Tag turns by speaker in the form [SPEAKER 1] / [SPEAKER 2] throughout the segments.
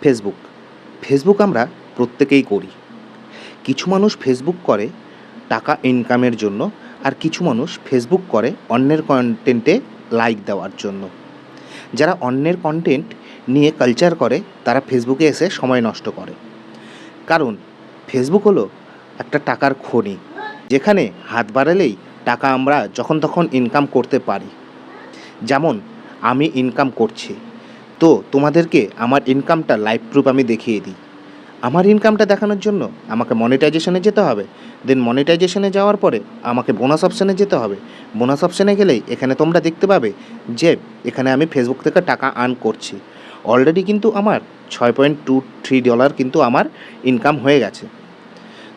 [SPEAKER 1] Facebook Facebook আমরা প্রত্যেকেই করি। কিছু মানুষ ফেসবুক করে টাকা ইনকামের জন্য আর কিছু মানুষ ফেসবুক করে অন্যের কন্টেন্টে লাইক দেওয়ার জন্য। যারা অন্যের কন্টেন্ট নিয়ে কালচার করে, তারা ফেসবুকে এসে সময় নষ্ট করে। কারণ ফেসবুক হলো একটা টাকার খনি, যেখানে হাত বাড়ালেই টাকা আমরা যখন তখন ইনকাম করতে পারি। যেমন, আমি ইনকাম করছি। তো তোমাদেরকে আমার ইনকামটা লাইভ প্রুফ আমি দেখিয়ে দিই। আমার ইনকামটা দেখানোর জন্য আমাকে মনিটাইজেশনে যেতে হবে। দেন মনিটাইজেশনে যাওয়ার পরে আমাকে বোনাস অপশানে যেতে হবে। বোনাস অপশানে গেলেই এখানে তোমরা দেখতে পাবে যে এখানে আমি ফেসবুক থেকে টাকা আর্ন করছি। অলরেডি কিন্তু আমার ছয় পয়েন্ট টু থ্রি ডলার কিন্তু আমার ইনকাম হয়ে গেছে।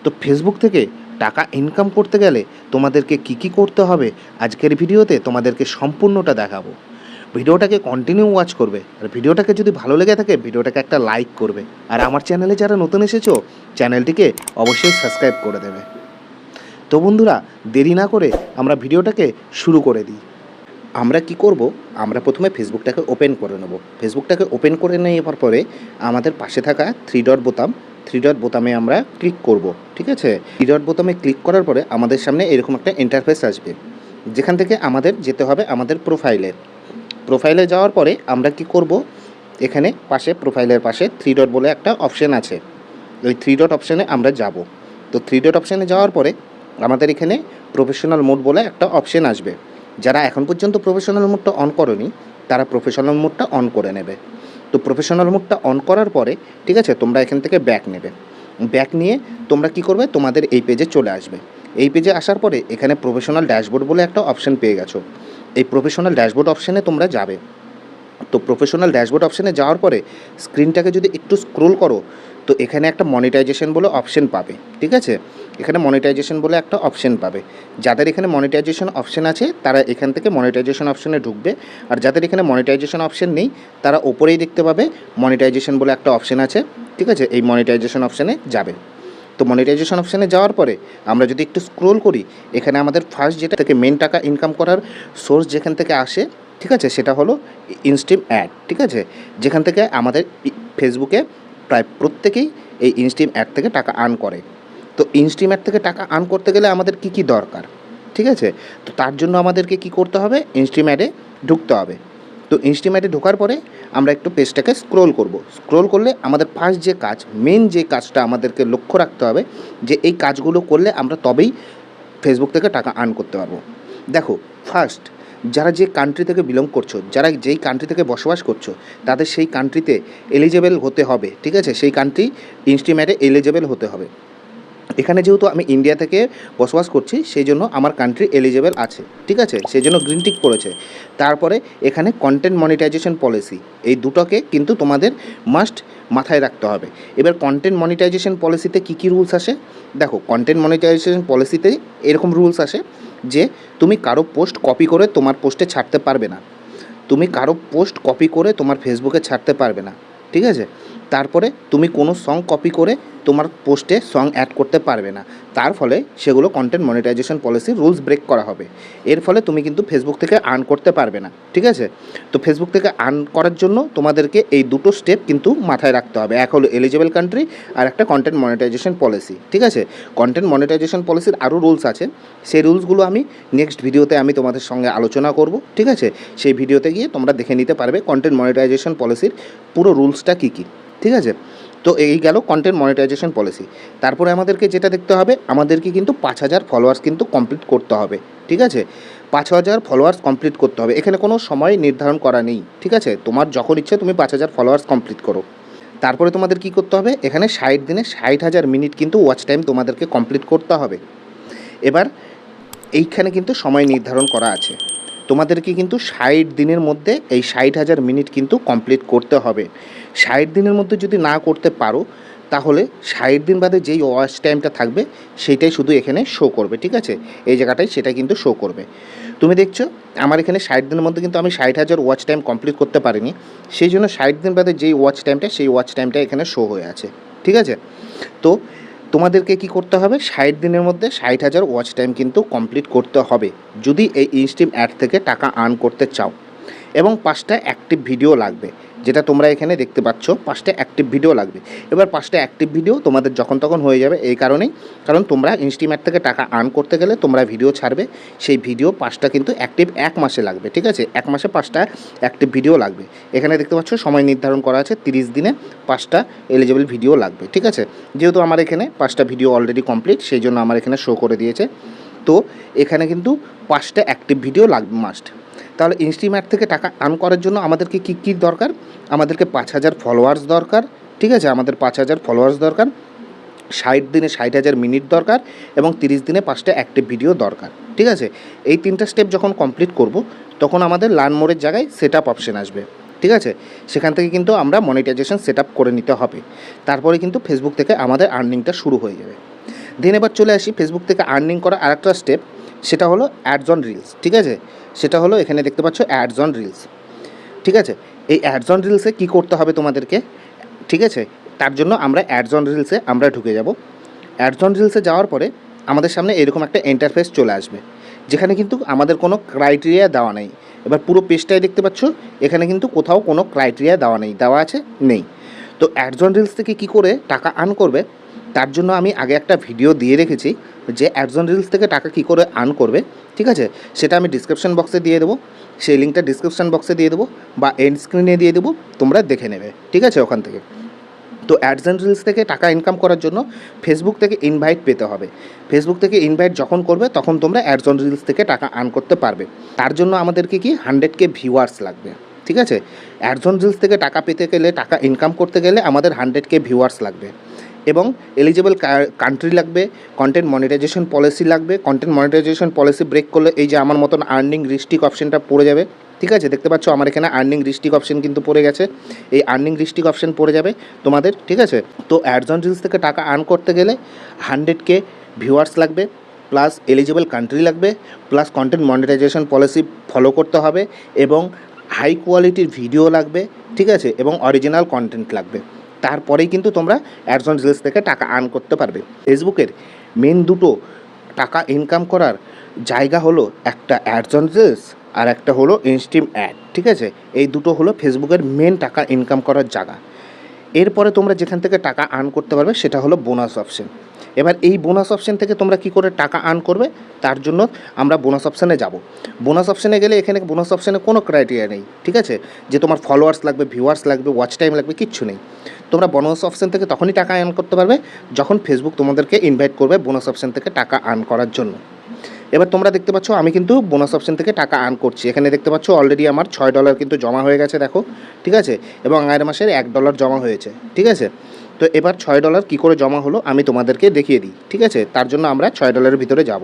[SPEAKER 1] তো ফেসবুক থেকে টাকা ইনকাম করতে গেলে তোমাদেরকে কি কি করতে হবে? আজকের ভিডিওতে তোমাদেরকে সম্পূর্ণটা দেখাবো। ভিডিওটাকে কন্টিনিউ ওয়াচ করবে। আর ভিডিওটাকে যদি ভালো লেগে থাকে, ভিডিওটাকে একটা লাইক করবে। আর আমার চ্যানেলে যারা নতুন এসেছ চ্যানেলটিকে অবশ্যই সাবস্ক্রাইব করে দেবে। তো বন্ধুরা, দেরি না করে আমরা ভিডিওটাকে শুরু করে দিই। আমরা কি করব? আমরা প্রথমে ফেসবুকটাকে ওপেন করে নেব। ফেসবুকটাকে ওপেন করে নেওয়ার পরে আমাদের পাশে থাকা থ্রি ডট বোতাম থ্রি ডট বোতামে আমরা ক্লিক করব, ঠিক আছে? থ্রি ডট বোতামে ক্লিক করার পরে আমাদের সামনে এরকম একটা ইন্টারফেস আসবে। যেখান থেকে আমাদের যেতে হবে আমাদের প্রোফাইলে প্রোফাইলে যাওয়ার পরে আমরা কি করব? এখানে পাশে প্রোফাইলের পাশে থ্রি ডট বলে একটা অপশান আছে। ওই থ্রি ডট অপশানে আমরা যাব। তো থ্রি ডট অপশানে যাওয়ার পরে আমাদের এখানে প্রফেশনাল মোড বলে একটা অপশান আসবে। যারা এখন পর্যন্ত প্রফেশনাল মোডটা অন করনি, তারা প্রফেশনাল মোডটা অন করে নেবে। তো প্রফেশনাল মোডটা অন করার পরে, ঠিক আছে, তোমরা এখান থেকে ব্যাক নেবে। ব্যাক নিয়ে তোমরা কি করবে? তোমাদের এই পেজে চলে আসবে। এই পেজে আসার পরে এখানে প্রফেশনাল ড্যাশবোর্ড বলে একটা অপশান পেয়ে গেছো। এই প্রফেশনাল ড্যাশবোর্ড অপশানে তোমরা যাবে। তো প্রফেশনাল ড্যাশবোর্ড অপশানে যাওয়ার পরে স্ক্রিনটাকে যদি একটু স্ক্রোল করো, তো এখানে একটা মনিটাইজেশন বলে অপশন পাবে, ঠিক আছে? এখানে মনিটাইজেশন বলে একটা অপশন পাবে। যাদের এখানে মনিটাইজেশন অপশন আছে, তারা এখান থেকে মনিটাইজেশন অপশনে ঢুকবে। আর যাদের এখানে মনিটাইজেশন অপশন নেই, তারা ওপরেই দেখতে পাবে মনিটাইজেশন বলে একটা অপশন আছে, ঠিক আছে? এই মনিটাইজেশন অপশানে যাবে। তো মনিটাইজেশন অপশানে যাওয়ার পরে আমরা যদি একটু স্ক্রোল করি, এখানে আমাদের ফার্স্ট যেটা থেকে মেন টাকা ইনকাম করার সোর্স যেখান থেকে আসে, ঠিক আছে, সেটা হলো ইনস্টিম অ্যাড ঠিক আছে? যেখান থেকে আমাদের ফেসবুকে প্রায় প্রত্যেকেই এই ইনস্টিম অ্যাড থেকে টাকা আর্ন করে। তো ইনস্টিম অ্যাড থেকে টাকা আর্ন করতে গেলে আমাদের কি কি দরকার? ঠিক আছে? তো তার জন্য আমাদেরকে কি করতে হবে? ইনস্টিম অ্যাডে ঢুকতে হবে। তো ইনস্টিমেটে ঢোকার পরে আমরা একটু পেজটাকে স্ক্রোল করব। স্ক্রোল করলে আমাদের ফার্স্ট যে কাজ মেন যে কাজটা আমাদেরকে লক্ষ্য রাখতে হবে, যে এই কাজগুলো করলে আমরা তবেই ফেসবুক থেকে টাকা আর্ন করতে পারব। দেখো ফার্স্ট যারা যে কান্ট্রি থেকে বিলং করছ, যারা যেই কান্ট্রি থেকে বসবাস করছ, তাদের সেই কান্ট্রিতে এলিজেবল হতে হবে, ঠিক আছে? সেই কান্ট্রি ইনস্টিমেটে এলিজেবল হতে হবে। এখানে যেহেতু আমি ইন্ডিয়া থেকে বসবাস করছি সেই জন্য আমার কান্ট্রি এলিজেবল আছে, ঠিক আছে? সেই জন্য গ্রিন টিক পড়েছে। তারপরে এখানে কন্টেন্ট মনিটাইজেশন পলিসি এই দুটোকে কিন্তু তোমাদের মাস্ট মাথায় রাখতে হবে। এবার কন্টেন্ট মনিটাইজেশন পলিসিতে কী কী রুলস আসে? দেখো কন্টেন্ট মনিটাইজেশন পলিসিতে এরকম রুলস আসে যে, তুমি কারও পোস্ট কপি করে তোমার পোস্টে ছাড়তে পারবে না। তুমি কারও পোস্ট কপি করে তোমার ফেসবুকে ছাড়তে পারবে না, ঠিক আছে? তারপরে তুমি কোনো সং কপি করে তোমার পোস্টে সং অ্যাড করতে পারবে না। তার ফলে সেগুলো content monetisation policy rules break করা হবে। এর ফলে তুমি কিন্তু ফেসবুক থেকে আর্ন করতে পারবে না, ঠিক আছে? তো ফেসবুক থেকে আর্ন করার জন্য তোমাদেরকে এই দুটো স্টেপ কিন্তু মাথায় রাখতে হবে। এক হলো এলিজেবল কান্ট্রি আর একটা কন্টেন্ট মনিটাইজেশন পলিসি ঠিক আছে? কন্টেন্ট মনিটাইজেশন পলিসির আরও রুলস আছে। সেই রুলসগুলো আমি নেক্সট ভিডিওতে আমি তোমাদের সঙ্গে আলোচনা করব, ঠিক আছে? সেই ভিডিওতে গিয়ে তোমরা দেখে নিতে পারবে কন্টেন্ট মনিটাইজেশন পলিসির পুরো রুলসটা কী কী। ঠিক আছে? তো এই গেল কন্টেন্ট মনিটাইজেশন পলিসি তারপরে আমাদেরকে যেটা দেখতে হবে, আমাদেরকে কিন্তু পাঁচ হাজার ফলোয়ার্স কিন্তু কমপ্লিট করতে হবে, ঠিক আছে? পাঁচ হাজার ফলোয়ার্স কমপ্লিট করতে হবে। এখানে কোনো সময় নির্ধারণ করা নেই, ঠিক আছে? তোমার যখন ইচ্ছে তুমি পাঁচ হাজার ফলোয়ার্স কমপ্লিট করো। তারপরে তোমাদের কি করতে হবে? এখানে ষাট দিনে ষাট হাজার মিনিট কিন্তু ওয়াচ টাইম তোমাদেরকে কমপ্লিট করতে হবে। এবার এইখানে কিন্তু সময় নির্ধারণ করা আছে। তোমাদেরকে কিন্তু ষাট দিনের মধ্যে এই ষাট হাজার মিনিট কিন্তু কমপ্লিট করতে হবে। ষাট দিনের মধ্যে যদি না করতে পারো, তাহলে ষাট দিন বাদে যেই ওয়াচ টাইমটা থাকবে সেইটাই শুধু এখানে শো করবে, ঠিক আছে? এই জায়গাটায় সেটা কিন্তু শো করবে। তুমি দেখছ, আমার এখানে ষাট দিনের মধ্যে কিন্তু আমি ষাট হাজার ওয়াচ টাইম কমপ্লিট করতে পারিনি। সেই জন্য ষাট দিন বাদে যেই ওয়াচ টাইমটা সেই ওয়াচ টাইমটা এখানে শো হয়ে আছে, ঠিক আছে? তো তোমাদেরকে কি করতে হবে? ষাট দিনের মধ্যে ষাট হাজার ওয়াচ টাইম কিন্তু কমপ্লিট করতে হবে। যদি এই ইনস্টিম অ্যাড থেকে টাকা আর্ন করতে চাও। এবং পাঁচটা অ্যাক্টিভ ভিডিও লাগবে। যেটা তোমরা এখানে দেখতে পাচ্ছ, পাঁচটা অ্যাক্টিভ ভিডিও লাগবে। এবার পাঁচটা অ্যাক্টিভ ভিডিও তোমাদের যখন তখন হয়ে যাবে এই কারণেই। কারণ তোমরা ইনস্টিমেট থেকে টাকা আর্ন করতে গেলে তোমরা ভিডিও ছাড়বে, সেই ভিডিও পাঁচটা কিন্তু অ্যাক্টিভ এক মাসে লাগবে, ঠিক আছে? এক মাসে পাঁচটা অ্যাক্টিভ ভিডিও লাগবে। এখানে দেখতে পাচ্ছ, সময় নির্ধারণ করা আছে তিরিশ দিনে পাঁচটা এলিজিবল ভিডিও লাগবে, ঠিক আছে? যেহেতু আমার এখানে পাঁচটা ভিডিও অলরেডি কমপ্লিট সেই জন্য আমার এখানে শো করে দিয়েছে। তো এখানে কিন্তু পাঁচটা অ্যাক্টিভ ভিডিও লাগবে মাস্ট তাহলে ইনস্টিম্যাট থেকে টাকা আর্ন করার জন্য আমাদেরকে কী কী দরকার? আমাদেরকে পাঁচ হাজার ফলোয়ার্স দরকার, ঠিক আছে? আমাদের পাঁচ হাজার ফলোয়ার্স দরকার, ষাট দিনে ষাট হাজার মিনিট দরকার এবং তিরিশ দিনে পাঁচটা অ্যাক্টিভ ভিডিও দরকার, ঠিক আছে? এই তিনটা স্টেপ যখন কমপ্লিট করব, তখন আমাদের লার্ন মোড়ের জায়গায় সেট আপ অপশন আসবে, ঠিক আছে? সেখান থেকে কিন্তু আমরা মনিটাইজেশন সেট আপ করে নিতে হবে। তারপরে কিন্তু ফেসবুক থেকে আমাদের আর্নিংটা শুরু হয়ে যাবে। দেন এবার চলে আসি ফেসবুক থেকে আর্নিং করা আরেকটা স্টেপ সেটা হলো অ্যাডস অন রিলস ঠিক আছে? সেটা হলো এখানে দেখতে পাচ্ছ অ্যাডস অন রিলস ঠিক আছে? এই অ্যাডস অন রিলসে কী করতে হবে তোমাদেরকে? ঠিক আছে? তার জন্য আমরা অ্যাডস অন রিলসে আমরা ঢুকে যাব। অ্যাডস অন রিলসে যাওয়ার পরে আমাদের সামনে এরকম একটা ইন্টারফেস চলে আসবে, যেখানে কিন্তু আমাদের কোনো ক্রাইটেরিয়া দেওয়া নেই। এবার পুরো পেজটাই দেখতে পাচ্ছ, এখানে কিন্তু কোথাও কোনো ক্রাইটেরিয়া দেওয়া নেই, দেওয়া আছে, নেই। তো অ্যাডস অন রিলস থেকে কী করে টাকা আর্ন করবে? তার জন্য আমি আগে একটা ভিডিও দিয়ে রেখেছি যে অ্যাডজন রিলস থেকে টাকা কী করে আর্ন করবে, ঠিক আছে? সেটা আমি ডিসক্রিপশন বক্সে দিয়ে দেবো, সেই লিঙ্কটা ডিসক্রিপশন বক্সে দিয়ে দেবো বা এন্ড স্ক্রিনে দিয়ে দেবো, তোমরা দেখে নেবে, ঠিক আছে ওখান থেকে? তো অ্যাডস অ্যান্ড রিলস থেকে টাকা ইনকাম করার জন্য ফেসবুক থেকে ইনভাইট পেতে হবে। ফেসবুক থেকে ইনভাইট যখন করবে, তখন তোমরা অ্যাডস অন রিলস থেকে টাকা আর্ন করতে পারবে। তার জন্য আমাদেরকে কি হান্ড্রেড কে ভিউয়ার্স লাগবে, ঠিক আছে? অ্যাডস অন রিলস থেকে টাকা পেতে গেলে, টাকা ইনকাম করতে গেলে আমাদের হান্ড্রেড কে ভিউয়ার্স লাগবে। এবং এলিজিবল কান্ট্রি লাগবে কন্টেন্ট মনিটাইজেশন পলিসি লাগবে কন্টেন্ট মনিটাইজেশন পলিসি ব্রেক করলে এই যে আমার মতন আর্নিং রিস্টিক অপশনটা পড়ে যাবে, ঠিক আছে? দেখতে পাচ্ছ আমার এখানে আর্নিং রিস্টিক অপশন কিন্তু পড়ে গেছে। এই আর্নিং রিস্টিক অপশন পড়ে যাবে তোমাদের, ঠিক আছে? তো অ্যাডজন রিলস থেকে টাকা আর্ন করতে গেলে হান্ড্রেড কে ভিউয়ার্স লাগবে প্লাস এলিজিবল কান্ট্রি লাগবে plus content monetisation policy follow করতে হবে, এবং হাই কোয়ালিটির ভিডিও লাগবে, ঠিক আছে? এবং অরিজিনাল কন্টেন্ট লাগবে। তারপরেই কিন্তু তোমরা অ্যাডজন রিলস থেকে টাকা আর্ন করতে পারবে। ফেসবুকের মেন দুটো টাকা ইনকাম করার জায়গা হলো একটা অ্যাডজন রিলস আর একটা হলো ইনস্টিম অ্যাড ঠিক আছে? এই দুটো হলো ফেসবুকের মেন টাকা ইনকাম করার জায়গা। এরপরে তোমরা যেখান থেকে টাকা আর্ন করতে পারবে সেটা হলো বোনাস অপশন এবার এই বোনাস অপশন থেকে তোমরা কি করে টাকা আর্ন করবে? তার জন্য আমরা বোনাস অপশানে যাব। বোনাস অপশানে গেলে এখানে বোনাস অপশানে কোনো ক্রাইটেরিয়া নেই, ঠিক আছে? যে তোমার ফলোয়ার্স লাগবে ভিউয়ার্স লাগবে ওয়াচ টাইম লাগবে, কিচ্ছু নেই। তোমরা বোনাস অপশান থেকে তখনই টাকা আর্ন করতে পারবে যখন ফেসবুক তোমাদেরকে ইনভাইট করবে বোনাস অপশান থেকে টাকা আর্ন করার জন্য। এবার তোমরা দেখতে পাচ্ছ, আমি কিন্তু বোনাস অপশন থেকে টাকা আর্ন করছি। এখানে দেখতে পাচ্ছ অলরেডি আমার ছয় ডলার কিন্তু জমা হয়ে গেছে, দেখো, ঠিক আছে? এবং আগের মাসের এক ডলার জমা হয়েছে, ঠিক আছে? তো এবার ছয় ডলার কী করে জমা হলো আমি তোমাদেরকে দেখিয়ে দিই, ঠিক আছে? তার জন্য আমরা ছয় ডলারের ভিতরে যাব।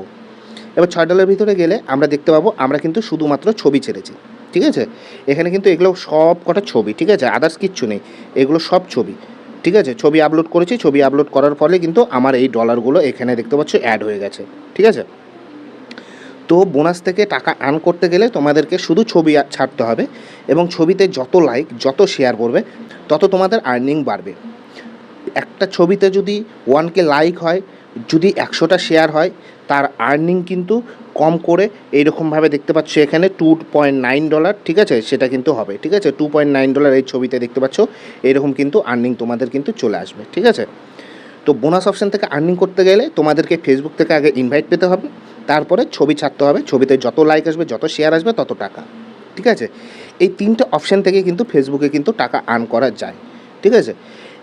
[SPEAKER 1] এবার ছয় ডলারের ভিতরে গেলে আমরা দেখতে পাবো আমরা কিন্তু শুধুমাত্র ছবি ছেড়েছি, ঠিক আছে? এখানে কিন্তু এগুলো সব কটা ছবি, ঠিক আছে? আদার্স কিচ্ছু নেই, এগুলো সব ছবি, ঠিক আছে? ছবি আপলোড করেছি, ছবি আপলোড করার ফলে কিন্তু আমার এই ডলারগুলো এখানে দেখতে পাচ্ছ অ্যাড হয়ে গেছে, ঠিক আছে? তো বোনাস থেকে টাকা আর্ন করতে গেলে তোমাদেরকে শুধু ছবি ছাড়তে হবে এবং ছবিতে যত লাইক যত শেয়ার করবে, তত তোমাদের আর্নিং বাড়বে। একটা ছবিতে যদি ওয়ান কে লাইক হয়, যদি একশোটা শেয়ার হয়, তার আর্নিং কিন্তু কম করে এইরকমভাবে দেখতে পাচ্ছ। এখানে টু পয়েন্ট নাইন ডলার ঠিক আছে? সেটা কিন্তু হবে, ঠিক আছে? টু পয়েন্ট নাইন ডলার এই ছবিতে দেখতে পাচ্ছ। এরকম কিন্তু আর্নিং তোমাদের কিন্তু চলে আসবে, ঠিক আছে? তো বোনাস অপশান থেকে আর্নিং করতে গেলে তোমাদেরকে ফেসবুক থেকে আগে ইনভাইট পেতে হবে। তারপরে ছবি ছাড়তে হবে। ছবিতে যত লাইক আসবে, যত শেয়ার আসবে, তত টাকা, ঠিক আছে? এই তিনটে অপশান থেকে কিন্তু ফেসবুকে কিন্তু টাকা আর্ন করা যায়, ঠিক আছে?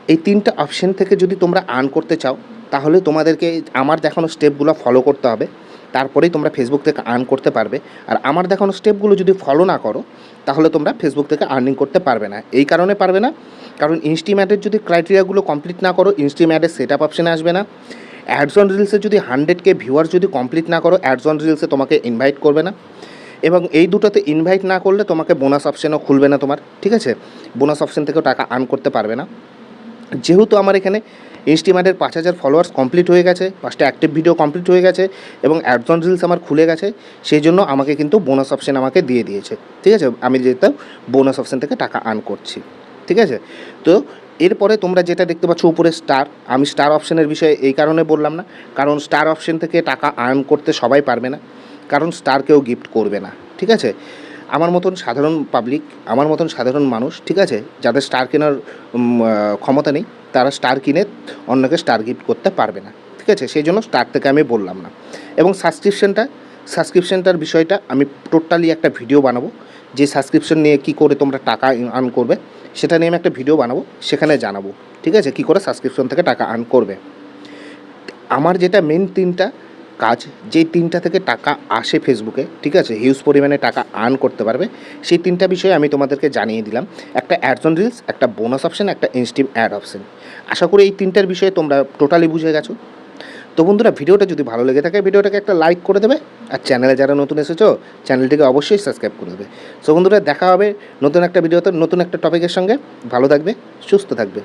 [SPEAKER 1] এই তিনটে অপশন থেকে যদি তোমরা আর্ন করতে চাও, তাহলে তোমাদেরকে আমার দেখানো স্টেপগুলো ফলো করতে হবে। তারপরেই তোমরা ফেসবুক থেকে আর্ন করতে পারবে। আর আমার দেখানো স্টেপগুলো যদি ফলো না করো, তাহলে তোমরা ফেসবুক থেকে আর্নিং করতে পারবে না। এই কারণে পারবে না। কারণ ইনস্টিম্যাটের যদি ক্রাইটেরিয়াগুলো কমপ্লিট না করো ইনস্টিম্যাটের সেট আপ অপশানে আসবে না। অ্যাডজন রিলসে যদি হান্ড্রেড কে ভিউয়ার যদি কমপ্লিট না করো অ্যাডজন রিলসে তোমাকে ইনভাইট করবে না। এবং এই দুটোতে ইনভাইট না করলে তোমাকে বোনাস অপশানও খুলবে না তোমার। ঠিক আছে? বোনাস অপশান থেকেও টাকা আর্ন করতে পারবে না। যেহেতু আমার এখানে ইনস্টিমার্টের পাঁচ হাজার ফলোয়ার্স কমপ্লিট হয়ে গেছে, পাঁচটা অ্যাক্টিভ ভিডিও কমপ্লিট হয়ে গেছে এবং অ্যাডজন রিলস আমার খুলে গেছে, সেই জন্য আমাকে কিন্তু বোনাস অপশান আমাকে দিয়ে দিয়েছে। ঠিক আছে? আমি যেহেতু বোনাস অপশান থেকে টাকা আর্ন করছি। ঠিক আছে? তো এরপরে তোমরা যেটা দেখতে পাচ্ছ উপরে স্টার আমি স্টার অপশানের বিষয়ে এই কারণে বললাম না, কারণ স্টার অপশান থেকে টাকা আর্ন করতে সবাই পারবে না, কারণ স্টার কেউ গিফট করবে না। ঠিক আছে? আমার মতন সাধারণ পাবলিক আমার মতন সাধারণ মানুষ, ঠিক আছে? যাদের স্টার কেনার ক্ষমতা নেই, তারা স্টার কিনে অন্যকে স্টার গিফট করতে পারবে না, ঠিক আছে? সেই জন্য স্টার থেকে আমি বললাম না। এবং সাবস্ক্রিপশনটা সাবস্ক্রিপশনটার বিষয়টা আমি টোটালি একটা ভিডিও বানাবো, যে সাবস্ক্রিপশন নিয়ে কী করে তোমরা টাকা আর্ন করবে, সেটা নিয়ে আমি একটা ভিডিও বানাবো, সেখানে জানাব, ঠিক আছে? কী করে সাবস্ক্রিপশন থেকে টাকা আর্ন করবে? আমার যেটা মেন তিনটা কাজ যেই তিনটা থেকে টাকা আসে ফেসবুকে ঠিক আছে হিউজ পরিমাণে টাকা আর্ন করতে পারবে, সেই তিনটা বিষয়ে আমি তোমাদেরকে জানিয়ে দিলাম। একটা অ্যাডস অন রিলস একটা বোনাস অপশন একটা ইনস্টিম অ্যাড অপশান আশা করি এই তিনটার বিষয়ে তোমরা টোটালি বুঝে গেছো। তো বন্ধুরা, ভিডিওটা যদি ভালো লেগে থাকে, ভিডিওটাকে একটা লাইক করে দেবে, আর চ্যানেলে যারা নতুন এসেছ চ্যানেলটিকে অবশ্যই সাবস্ক্রাইব করে দেবে। সো বন্ধুরা, দেখা হবে নতুন একটা ভিডিওতে নতুন একটা টপিকের সঙ্গে। ভালো থাকবে, সুস্থ থাকবে।